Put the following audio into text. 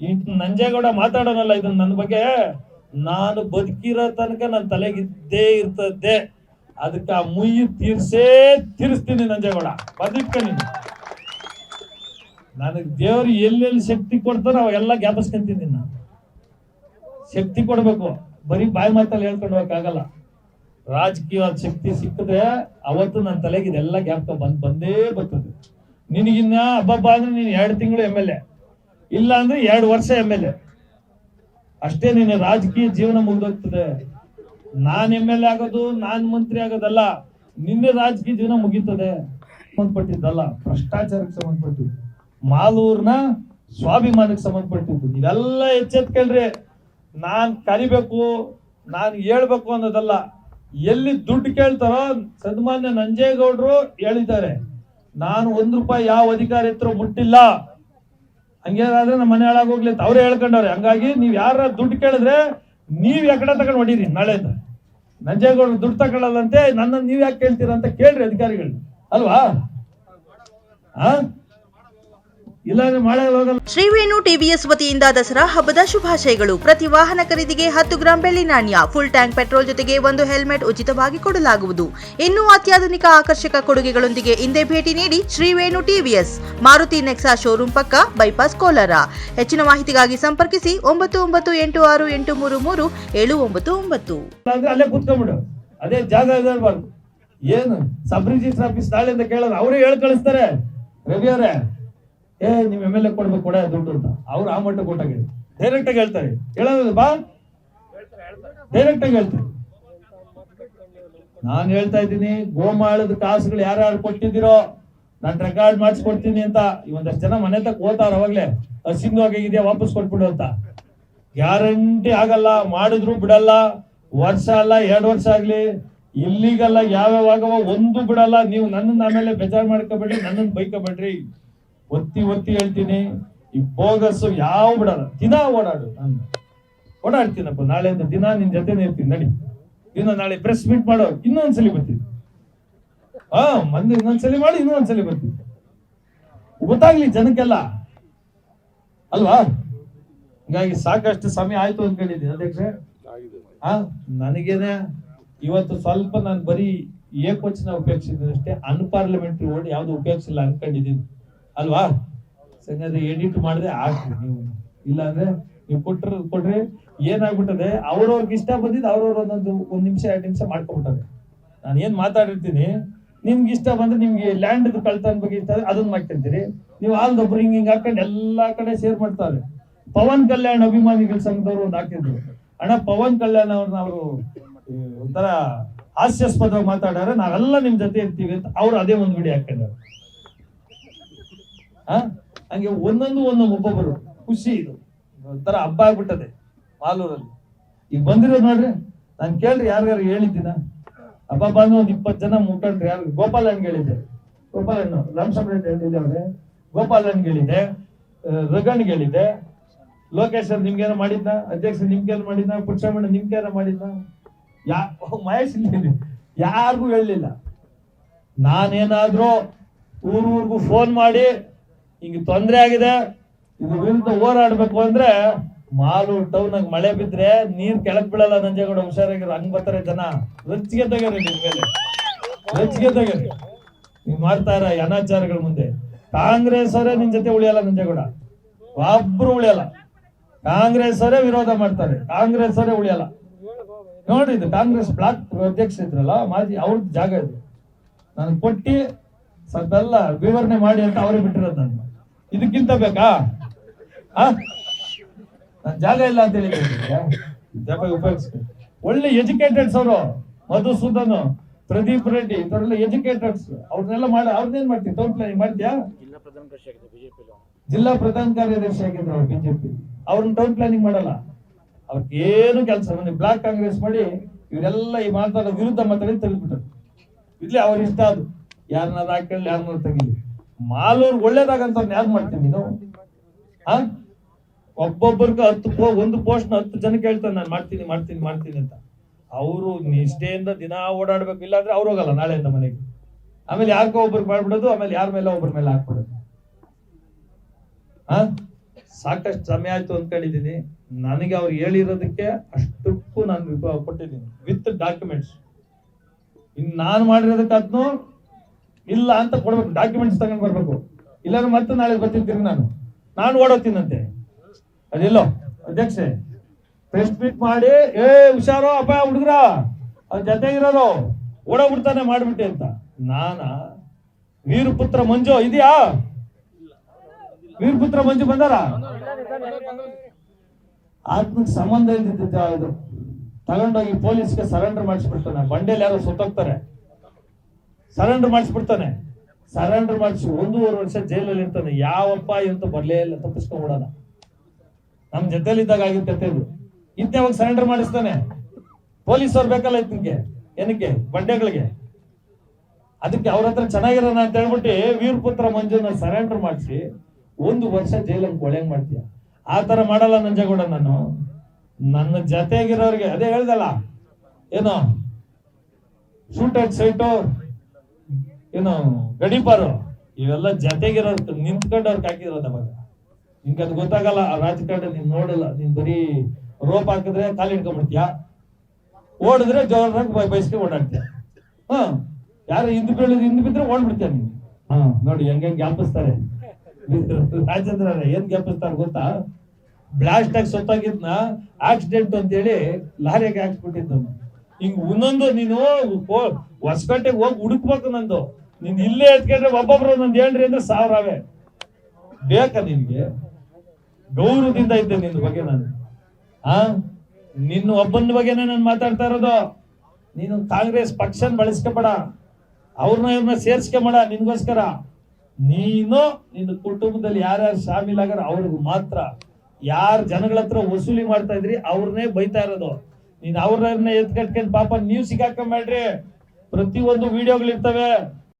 ಈ ನಂಜೇಗೌಡ ಮಾತಾಡೋನಲ್ಲ ಇದನ್ನ ನನ್ನ ಬಗ್ಗೆ? ನಾನು ಬದುಕಿರೋ ತನಕ ನನ್ನ ತಲೆಗಿದ್ದೇ ಇರ್ತದೆ ಅದಕ್ಕೆ ಆ ಮುಯ್ಯಿ ತೀರ್ಸೇ ತೀರಿಸ್ತೀನಿ ನಂಜೇಗೌಡ. ಬದುಕ್ತೀನಿ ನನಗೆ ದೇವ್ರು ಎಲ್ಲೆಲ್ಲಿ ಶಕ್ತಿ ಕೊಡ್ತಾರೋ ಅವೆಲ್ಲ ಜ್ಞಾಪಿಸ್ಕೊಂತೀನಿ ನಾನು. ಶಕ್ತಿ ಕೊಡಬೇಕು. ಬರೀ ಬಾಯಿ ಮಾತಲ್ಲಿ ಹೇಳ್ಕೊಂಡು ಹೋಗಕ್ಕಾಗಲ್ಲ. ರಾಜಕೀಯವಾದ ಶಕ್ತಿ ಸಿಕ್ಕಿದ್ರೆ ಅವತ್ತು ನನ್ನ ತಲೆಗೆ ಇದೆಲ್ಲ ಬಂದ್ ಬಂದೇ ಬರ್ತದೆ. ನಿನಗಿನ್ನ ಹಬ್ಬಬ್ಬ ಅಂದ್ರೆ ನೀನು ಎರಡು ತಿಂಗಳು ಎಂ ಎಲ್ ಎ. ಇಲ್ಲ ಅಂದ್ರೆ ಎರಡು ವರ್ಷ ಎಂ ಎಲ್ ಎ ಅಷ್ಟೇ ನಿನ್ನ ರಾಜಕೀಯ ಜೀವನ ಮುಗ್ದೋಗ್ತದೆ. ನಾನ್ ಎಂ ಎಲ್ ಎ ಆಗೋದು, ನಾನ್ ಮಂತ್ರಿ ಆಗೋದಲ್ಲ, ನಿನ್ನೆ ರಾಜಕೀಯ ಜೀವನ ಮುಗೀತದೆ ಸಂಬಂಧಪಟ್ಟಿದ್ದಲ್ಲ, ಭ್ರಷ್ಟಾಚಾರಕ್ಕೆ ಸಂಬಂಧಪಟ್ಟಿದ್ದು, ಮಾಲೂರ್ನ ಸ್ವಾಭಿಮಾನಕ್ಕೆ ಸಂಬಂಧಪಟ್ಟಿದ್ದು. ನೀವೆಲ್ಲ ಎಚ್ಚೆತ್ಕೊಳ್ರಿ ನಾನ್ ಕರಿಬೇಕು, ನಾನ್ ಹೇಳ್ಬೇಕು ಅನ್ನೋದಲ್ಲ. ಎಲ್ಲಿ ದುಡ್ಡು ಕೇಳ್ತಾರೋ ಸನ್ಮಾನ್ಯ ನಂಜೇಗೌಡರು ಹೇಳಿದ್ದಾರೆ. ನಾನು ಒಂದ್ ರೂಪಾಯಿ ಯಾವ ಅಧಿಕಾರಿ ಹತ್ರ ಮುಟ್ಟಿಲ್ಲ. ಹಂಗೇನಾದ್ರೆ ನಮ್ಮ ಮನೆ ಹಾಳಾಗೋಗ್ಲಿ ಅಂತ ಅವ್ರೇ ಹೇಳ್ಕೊಂಡವ್ರೆ. ಹಂಗಾಗಿ ನೀವ್ ಯಾರ ದುಡ್ಡು ಕೇಳಿದ್ರೆ ನೀವ್ ಯಾಕಡೆ ತಗೊಂಡು ಹೊಡೀರಿ ನಾಳೆಯಿಂದ. ನಂಜೇಗೌಡರು ದುಡ್ಡು ತಗೊಳ್ಳಲ್ಲಂತೆ ನನ್ನ ನೀವು ಯಾಕೆ ಕೇಳ್ತೀರಾ ಅಂತ ಕೇಳ್ರಿ ಅಧಿಕಾರಿಗಳು ಅಲ್ವಾ? ಆ? ಇಲ್ಲ ವೇಣು ಟಿವಿಎಸ್ ವತಿಯಿಂದ ದಸರಾ ಹಬ್ಬದ ಶುಭಾಶಯಗಳು. ಪ್ರತಿ ವಾಹನ ಖರೀದಿಗೆ ಹತ್ತು ಗ್ರಾಂ ಬೆಳ್ಳಿ ನಾಣ್ಯ ಫುಲ್ ಟ್ಯಾಂಕ್ ಪೆಟ್ರೋಲ್ ಜೊತೆಗೆ ಒಂದು ಹೆಲ್ಮೆಟ್ ಉಚಿತವಾಗಿ ಕೊಡಲಾಗುವುದು. ಇನ್ನೂ ಅತ್ಯಾಧುನಿಕ ಆಕರ್ಷಕ ಕೊಡುಗೆಗಳೊಂದಿಗೆ ಹಿಂದೆ ಭೇಟಿ ನೀಡಿ ಶ್ರೀ ವೇಣು ಟಿವಿಎಸ್. ಮಾರುತಿ ನೆಕ್ಸಾ ಶೋರೂಮ್ ಪಕ್ಕ ಬೈಪಾಸ್ ಕೋಲಾರ. ಹೆಚ್ಚಿನ ಮಾಹಿತಿಗಾಗಿ ಸಂಪರ್ಕಿಸಿ ಒಂಬತ್ತು ಒಂಬತ್ತು ಎಂಟು ಆರು ಎಂಟು ಮೂರು ಮೂರು ಏಳು ಒಂಬತ್ತು ಒಂಬತ್ತು. ಅದೇ ಜಾಗ ಏನು? ಸಬ್ ರಿಜಿಸ್ಟರ್ ಆಫೀಸ್ ನಾಳೆಯಿಂದ ಕೇಳೋದು ಅವರೇ ಹೇಳಿ ಕಳಿಸ್ತಾರೆ ರವಿ ಅವರೇ. ಏ, ನಿಮ್ ಎಂ ಎಲ್ ಎ ಕೊಡ್ಬೇಕು ಕೊಡ ದುಡ್ಡು ಅಂತ. ಅವ್ರು ಆ ಮಟ್ಟ ಕೊಟ್ಟಾಗ ಡೈರೆಕ್ಟ್ ಆಗಿ ಹೇಳ್ತಾರೆ. ಹೇಳೋದಿಲ್ಲ ಬಾ. ಡೈರೆಕ್ಟ್ ಆಗಿ ಹೇಳ್ತಾರೆ. ನಾನ್ ಹೇಳ್ತಾ ಇದ್ದೀನಿ, ಗೋಮಾಳದ ಕಾಸುಗಳು ಯಾರ್ಯಾರು ಕೊಟ್ಟಿದ್ದೀರೋ ನಾನ್ ರೆಕಾರ್ಡ್ ಮಾಡಿಸ್ಕೊಡ್ತೀನಿ ಅಂತ. ಒಂದಷ್ಟು ಜನ ಮನೆ ತಕ್ಕ ಓದ್ತಾರ ಅವಾಗ್ಲೇ. ಹಸಿಂದು ಆಗಿದೆಯಾ ವಾಪಸ್ ಕೊಟ್ಬಿಡು ಅಂತ. ಗ್ಯಾರಂಟಿ ಆಗಲ್ಲ, ಮಾಡಿದ್ರು ಬಿಡಲ್ಲ, ವರ್ಷ ಅಲ್ಲ, ಎರಡು ವರ್ಷ ಆಗ್ಲಿ. ಇಲ್ಲಿಗಲ್ಲ ಯಾವ್ಯಾವ ಒಂದು ಬಿಡಲ್ಲ. ನೀವು ನನ್ನನ್ನ ಆಮೇಲೆ ಬೇಜಾರ್ ಮಾಡ್ಕೋಬೇಡ್ರಿ ನನ್ನನ್ನ ಬೈಕೋಬೇಡ್ರಿ. ಒತ್ತಿ ಒತ್ತಿ ಹೇಳ್ತೀನಿ, ಈ ಬೋಗಸ್ ಯಾವ ಬಿಡಲ್ಲ. ದಿನ ಓಡಾಡು, ನಾನು ಓಡಾಡ್ತೀನಪ್ಪ. ನಾಳೆಯಿಂದ ದಿನ ನಿನ್ ಜೊತೆನೇ ಇರ್ತೀನಿ, ನಡಿ. ದಿನ ನಾಳೆ ಪ್ರೆಸ್ ಮೀಟ್ ಮಾಡೋ, ಇನ್ನೊಂದ್ಸಲಿ ಬರ್ತೀನಿ. ಹಾ ಮಂದಿ ಇನ್ನೊಂದ್ಸಲಿ ಮಾಡಿ, ಇನ್ನೊಂದ್ಸಲಿ ಬರ್ತೀನಿ. ಗೊತ್ತಾಗ್ಲಿ ಜನಕ್ಕೆಲ್ಲ. ಅಲ್ವಾ? ಹೀಗಾಗಿ ಸಾಕಷ್ಟು ಸಮಯ ಆಯ್ತು ಅನ್ಕೊಂಡಿದ್ದೀನಿ ಅಧ್ಯಕ್ಷ ಆ ನನಗೇನೆ ಇವತ್ತು ಸ್ವಲ್ಪ ನಾನು ಬರೀ ಏಕವಚನ ಉಪಯೋಗಿಸಿದ್ದೀನಿ ಅಷ್ಟೇ ಅನ್ಪಾರ್ಲಿಮೆಂಟ್ರಿ ವರ್ಡ್ ಯಾವ್ದು ಉಪಯೋಗಿಸಿಲ್ಲ ಅನ್ಕೊಂಡಿದ್ದೀನಿ. ಅಲ್ವಾ? ಸಂಗತಿ ಎಡಿಟ್ ಮಾಡಿದ್ರೆ ಹಾಕ್ರಿ ನೀವು. ಇಲ್ಲ ಅಂದ್ರೆ ನೀವು ಕೊಟ್ರ ಕೊಟ್ರೆ ಏನಾಗ್ಬಿಟ್ಟದೆ? ಅವ್ರವ್ರಿಗೆ ಇಷ್ಟ ಬಂದಿದ್ದು ಅವ್ರವ್ರ ಒಂದೊಂದು, ಒಂದ್ ನಿಮಿಷ, ಎರಡು ನಿಮಿಷ ಮಾಡ್ಕೊಂಡ್ಬಿಟ್ಟಾರೆ ನಾನು ಏನ್ ಮಾತಾಡಿರ್ತೀನಿ? ನಿಮ್ಗೆ ಇಷ್ಟ ಬಂದ್ರೆ ನಿಮ್ಗೆ ಲ್ಯಾಂಡ್ ಕಳ್ತನ ಬಗ್ಗೆ ಇಷ್ಟ ಅದನ್ನ ಮಾಡ್ಕೊಂತೀರಿ. ನೀವು ಆಲ್ದೊಬ್ರು ಹಿಂಗ್ ಹಿಂಗ್ ಹಾಕೊಂಡು ಎಲ್ಲಾ ಕಡೆ ಶೇರ್ ಮಾಡ್ತಾರೆ. ಪವನ್ ಕಲ್ಯಾಣ್ ಅಭಿಮಾನಿಗಳ ಸಂಘದವ್ರು ಒಂದು ಹಾಕಿದ್ರು. ಅಣ್ಣ, ಪವನ್ ಕಲ್ಯಾಣ್ ಅವ್ರನ್ನ ಅವರು ಒಂಥರ ಹಾಸ್ಯಾಸ್ಪದವಾಗಿ ಮಾತಾಡಾರೆ ನಾವೆಲ್ಲ ನಿಮ್ ಜೊತೆ ಇರ್ತೀವಿ ಅಂತ ಅವ್ರು ಅದೇ ಒಂದು ವಿಡಿಯೋ ಹಾಕೊಂಡಾರೆ ಹಂಗೆ ಒಂದೊಂದು ಒಂದೊಂದು ಒಬ್ಬೊಬ್ಬರು. ಖುಷಿ ಇದು. ಒಂಥರ ಹಬ್ಬ ಆಗ್ಬಿಟ್ಟದೆ ಮಾಲೂರಲ್ಲಿ ಈಗ ಬಂದಿರೋದು ನೋಡ್ರಿ, ನಾನು ಕೇಳ್ರಿ ಯಾರ್ಯಾರು ಹೇಳಿದ್ದೀನ. ಹಬ್ಬ ಬಂದು ಒಂದ್ ಇಪ್ಪತ್ತು ಜನ ಮುಖಂಡ್ರಿ ಯಾರು? ಗೋಪಾಲ ಹಣ್ಣ್ ಹೇಳಿದ್ದೆ. ಗೋಪಾಲ ಹಣ್ಣು ರಾಮಸಾಮ್ರೆ ಹೇಳಿದ್ದೆ ಗೋಪಾಲ್ ಹೇಳಿದೆ ಹೇಳಿದ್ದೆ ರಗಣ್ ಹೇಳಿದ್ದೆ. ಲೋಕೇಶ್ ಅವ್ರು ನಿಮ್ಗೇನೋ ಮಾಡಿದ್ನ? ಅಧ್ಯಕ್ಷ ನಿಮ್ಗೇನು ಮಾಡಿದ್ನ? ಪುಟ್ಟಮಣ್ಣ ನಿಮ್ಗೇನೋ ಮಾಡಿದ್ನ? ಯಾ ಮಹೇಶ್ ಇಲ್ಲಿ ಯಾರಿಗೂ ಹೇಳಲಿಲ್ಲ. ನಾನೇನಾದ್ರೂ ಊರೂರ್ಗೂ ಫೋನ್ ಮಾಡಿ ಹಿಂಗೆ ತೊಂದರೆ ಆಗಿದೆ. ಇದು ವಿರುದ್ಧ ಹೋರಾಡ್ಬೇಕು ಅಂದ್ರೆ ಮಾಲು ಟೌನ್ ಮಳೆ ಬಿದ್ರೆ ನೀರ್ ಕೆಳಕ್ ಬೀಳಲ್ಲ ನಂಜೇಗೌಡ, ಹುಷಾರಾಗಿರೋ. ಹಂಗ್ ಬರ್ತಾರೆ ಜನ. ರೊಚ್ಚಿಗೆ ತೆಗೀರಿ ನಿಮ್ ಮೇಲೆ. ರೊಚ್ಚಿಗೆ ತೆಗೀರಿ. ನೀವ್ ಮಾಡ್ತಾ ಇರ ಅನಾಚಾರಗಳ ಮುಂದೆ. ಕಾಂಗ್ರೆಸ್ ಅವರೇ ನಿನ್ ಜೊತೆ ಉಳಿಯಲ್ಲ ನಂಜೇಗೌಡ. ಒಬ್ರು ಉಳಿಯಲ್ಲ. ಕಾಂಗ್ರೆಸ್ ಅವರೇ ವಿರೋಧ ಮಾಡ್ತಾರೆ. ಕಾಂಗ್ರೆಸ್ ಅವರೇ ಉಳಿಯಲ್ಲ. ನೋಡ್ರಿ ಇದು ಕಾಂಗ್ರೆಸ್ ಬ್ಲಾಕ್ ಅಧ್ಯಕ್ಷ ಇದ್ರಲ್ಲ, ಮಾಜಿ ಅವ್ರದ್ದು ಜಾಗ ಇದು. ನಾನು ಕೊಟ್ಟಿ ಸ್ವಲ್ಪ ವಿವರಣೆ ಮಾಡಿ ಅಂತ ಅವ್ರಿಗೆ ಬಿಟ್ಟಿರೋದು ನಾನು ಇದಕ್ಕಿಂತ ಬೇಕಾ ಜಾಗ ಇಲ್ಲ ಅಂತ ಹೇಳಿ ಜಾಗ ಉಪಯೋಗಿಸ್ಬೇಕು. ಒಳ್ಳೆ ಎಜುಕೇಟೆಡ್ಸ್ ಅವರು ಮಧುಸೂದನ್ ಪ್ರದೀಪ್ ರೆಡ್ಡಿ ಇವರೆಲ್ಲ ಎಜುಕೇಟೆಡ್ಸ್. ಅವ್ರನ್ನೆಲ್ಲ ಮಾಡಿ ಅವ್ರನ್ನೇನ್ ಮಾಡ್ತೀವಿ ಟೌನ್ ಪ್ಲಾನಿಂಗ್ ಮಾಡ್ತೀಯಾ? ಜಿಲ್ಲಾ ಪ್ರಧಾನ ಕಾರ್ಯದರ್ಶಿ ಆಗಿದ್ರು ಅವ್ರು ಬಿಜೆಪಿ. ಅವ್ರನ್ನ ಟೌನ್ ಪ್ಲಾನಿಂಗ್ ಮಾಡಲ್ಲ. ಅವ್ರಿಗೆ ಏನು ಕೆಲಸ ಬಂದ್ರೆ ಬ್ಲಾಕ್ ಕಾಂಗ್ರೆಸ್ ಮಾಡಿ ಇವರೆಲ್ಲ ಈ ಮಾತಾಡೋ ವಿರುದ್ಧ ಮಾತಾಡಿ ತೆಗೆದ್ಬಿಟ್ಟರು. ಇಲ್ಲಿ ಅವ್ರ ಇಷ್ಟ ಅದು. ಯಾರನ್ನ ಹಾಕೊಳ್ಳಿ ಯಾರನ್ನ ತೆಗಿಲಿ. ಮಾಲೂರ್ ಒಳ್ಳೇದಾಗಂತ ಯಾರು ಮಾಡ್ತೀನಿ ನೀನು? ಆ? ಒಬ್ಬೊಬ್ಬರಿಗೂ ಹತ್ತು ಒಂದು ಪೋಸ್ಟ್ ಹತ್ತು ಜನಕ್ಕೆ ಹೇಳ್ತಾನೆ ನಾನು ಮಾಡ್ತೀನಿ ಮಾಡ್ತೀನಿ ಮಾಡ್ತೀನಿ ಅಂತ. ಅವರು ನಿಷ್ಠೆಯಿಂದ ದಿನ ಓಡಾಡ್ಬೇಕು ಇಲ್ಲ ಅಂದ್ರೆ ಅವ್ರು ಹೋಗಲ್ಲ ನಾಳೆಯಿಂದ ಮನೆಗೆ. ಆಮೇಲೆ ಯಾರಿಗೋ ಒಬ್ರಿಗೆ ಮಾಡ್ಬಿಡೋದು, ಆಮೇಲೆ ಯಾರ ಮೇಲೆ ಒಬ್ಬರ ಮೇಲೆ ಹಾಕ್ಬಿಡೋದು. ಆ? ಸಾಕಷ್ಟು ಸಮಯ ಆಯ್ತು ಅನ್ಕೊಂಡಿದೀನಿ ನನಗೆ ಅವ್ರು ಹೇಳಿರೋದಕ್ಕೆ ಅಷ್ಟಕ್ಕೂ ನಾನು ಕೊಟ್ಟಿದ್ದೀನಿ, ವಿತ್ ಡಾಕ್ಯುಮೆಂಟ್ಸ್. ಇನ್ ನಾನು ಮಾಡಿರೋದಕ್ಕೆ ಅದನ್ನು ಇಲ್ಲ ಅಂತ ಕೊಡ್ಬೇಕು ಡಾಕ್ಯುಮೆಂಟ್ಸ್ ತಗೊಂಡ್ ಬರ್ಬೇಕು. ಇಲ್ಲಾಂದ್ರೆ ಮತ್ತೆ ನಾಳೆ ಬರ್ತಿರ್ತೀನಿ ನಾನು. ನಾನು ಓಡೋತೀನಂತೆ ಅದಿಲ್ಲೋ, ಅಧ್ಯಕ್ಷೆ. ಪ್ರೆಸ್ ಮೀಟ್ ಮಾಡಿ, ಏ, ಹುಷಾರೋ, ಅಪ್ಪ, ಹುಡುಗ್ರ, ಅವ್ರ ಇರೋರು ಓಡೋಗ್ಬಿಡ್ತಾನೆ ಮಾಡ್ಬಿಟ್ಟೆ ಅಂತ. ನಾನ? ವೀರಪುತ್ರ ಮಂಜು ಇದೆಯಾ? ವೀರಪುತ್ರ ಮಂಜು ಬಂದಾರ? ಆತ್ಮಕ್ ಸಂಬಂಧ ಇಲ್ದಿದ್ದ ಅದು ತಗೊಂಡೋಗಿ ಪೊಲೀಸ್ಗೆ ಸರೆಂಡರ್ ಮಾಡಿಸ್ಬಿಡ್ತಾನೆ ಬಂಡೇಲಿ ಯಾರೋ ಸುತ್ತೋಗ್ತಾರೆ. ಸರೆಂಡರ್ ಮಾಡಿಸ್ಬಿಡ್ತಾನೆ. ಸರೆಂಡರ್ ಮಾಡಿಸಿ ಒಂದೂವರೆ ವರ್ಷ ಜೈಲಲ್ಲಿ ಇರ್ತಾನೆ. ಯಾವಪ್ಪ ಅಂತ ಬರಲೇ ಇಲ್ಲ ತಪ್ಪಿಸ್ಕೊಂಡ್ಬಿಡೋಣ ನಮ್ ಜೊತೆಲಿ ಇದ್ದಾಗ ಆಗಿರ್ತೈತೆ ಇದು ಯಾವಾಗ ಸರೆಂಡರ್ ಮಾಡಿಸ್ತಾನೆ? ಪೊಲೀಸ್ ಅವ್ರು ಬೇಕಲ್ಲ ಇದಕ್ಕೆ ಏನಕ್ಕೆ? ಬಂಡೆಗಳಿಗೆ? ಅದಕ್ಕೆ ಅವ್ರ ಹತ್ರ ಚೆನ್ನಾಗಿರೋಣ ಅಂತ ಹೇಳ್ಬಿಟ್ಟು ವೀರಪುತ್ರ ಮಂಜುನ ಸರೆಂಡರ್ ಮಾಡಿಸಿ ಒಂದು ವರ್ಷ ಜೈಲಲ್ಲಿ ಕೊಳೆಂಗ್ ಮಾಡ್ತೀಯ? ಆ ತರ ಮಾಡಲ್ಲ ನಂಜಗೌಡ ನಾನು. ನನ್ನ ಜೊತೆಗಿರೋರಿಗೆ, ಅದೇ ಹೇಳ್ದಲ್ಲ. ಏನೋ? ಶೂಟ್ ಅಟ್ ಸೈಟು ಏನು ಗಡಿಪಾರು, ಇವೆಲ್ಲ ಜೊತೆಗಿರೋ ನಿಂತ್ಕೊಂಡು ಅವ್ರಿಗೆ ಹಾಕಿರೋದು ಅವಾಗ ನಿಂಗೆ ಅದು ಗೊತ್ತಾಗಲ್ಲ, ಆ ರಾಜಕಾರಣ ನೀನ್ ನೋಡಲ್ಲ, ನೀನ್ ಬರೀ ರೋಪ್ ಹಾಕಿದ್ರೆ ಕಾಲು ಹಿಡ್ಕೊಂಡ್ಬಿಡ್ತೀಯ? ಓಡಿದ್ರೆ ಜೋರಾಗಿ ಬೈ ಬೈಸ್ಕೊಂಡು ಓಡಾಡ್ತೀಯ? ಹಾ, ಯಾರು ಹಿಂದ್ ಬೀಳಿದ್ರೆ ಹಿಂದ್ ಬಿದ್ರೆ ಓಡ್ಬಿಡ್ತೀಯ ನೀನು? ಹಾ, ನೋಡಿ ಹೆಂಗೆ ಗ್ಯಾಪಿಸ್ತಾರೆ. ರಾಜೇಂದ್ರ ಏನ್ ಗ್ಯಾಪಿಸ್ತಾರೆ ಗೊತ್ತಾ? ಬ್ಲಾಸ್ಟ್ ಆಗಿ ಸೊತ್ತಾಗಿದ್ನ, ಆಕ್ಸಿಡೆಂಟ್ ಅಂತೇಳಿ ಲಾರಿಗೆ ಹಾಕ್ಸ್ಬಿಟ್ಟಿದ್ದು ಹಿಂಗ್ ಒಂದೊಂದು ನೀನು ಹೊಸಪೇಟೆಗೆ ಹೋಗಿ ಹುಡುಕ್ಬೇಕು ನಂದು. ನೀನ್ ಇಲ್ಲೇ ಎತ್ಕೊಂಡ್ರೆ ಒಬ್ಬೊಬ್ರು ಒಂದೊಂದು ಹೇಳ್ರಿ ಅಂದ್ರೆ ಸಾವಿರವೇ ಬೇಕಾ ನಿನ್ಗೆ ಗೌರವದಿಂದ ಇದ್ದೆ ನಿನ್ನ ಬಗ್ಗೆ ನಾನು. ಆ? ನಿನ್ನ ಒಬ್ಬನ ಬಗ್ಗೆನೇ ನಾನು ಮಾತಾಡ್ತಾ ಇರೋದು. ನೀನು ಕಾಂಗ್ರೆಸ್ ಪಕ್ಷನ್ ಬಳಸ್ಕೊಬೇಡ. ಅವ್ರನ್ನ ಇವ್ರನ್ನ ಸೇರ್ಸ್ಕೊಂಬೇಡ ನಿನ್ಗೋಸ್ಕರ. ನೀನು ನಿನ್ನ ಕುಟುಂಬದಲ್ಲಿ ಯಾರ್ಯಾರು ಶಾಮೀಲ್ ಆಗ್ಯಾರ ಅವ್ರಿಗೆ ಮಾತ್ರ. ಯಾರ ಜನಗಳ ಹತ್ರ ವಸೂಲಿ ಮಾಡ್ತಾ ಇದ್ರಿ ಅವ್ರನ್ನೇ ಬೈತಾ ಇರೋದು. ನೀನ್ ಅವ್ರನ್ನ ಎತ್ಕಟ್ಕೊಂಡ್ ಪಾಪ ನೀವು ಪ್ರತಿ ಒಂದು ವಿಡಿಯೋಗಳಿರ್ತವೆ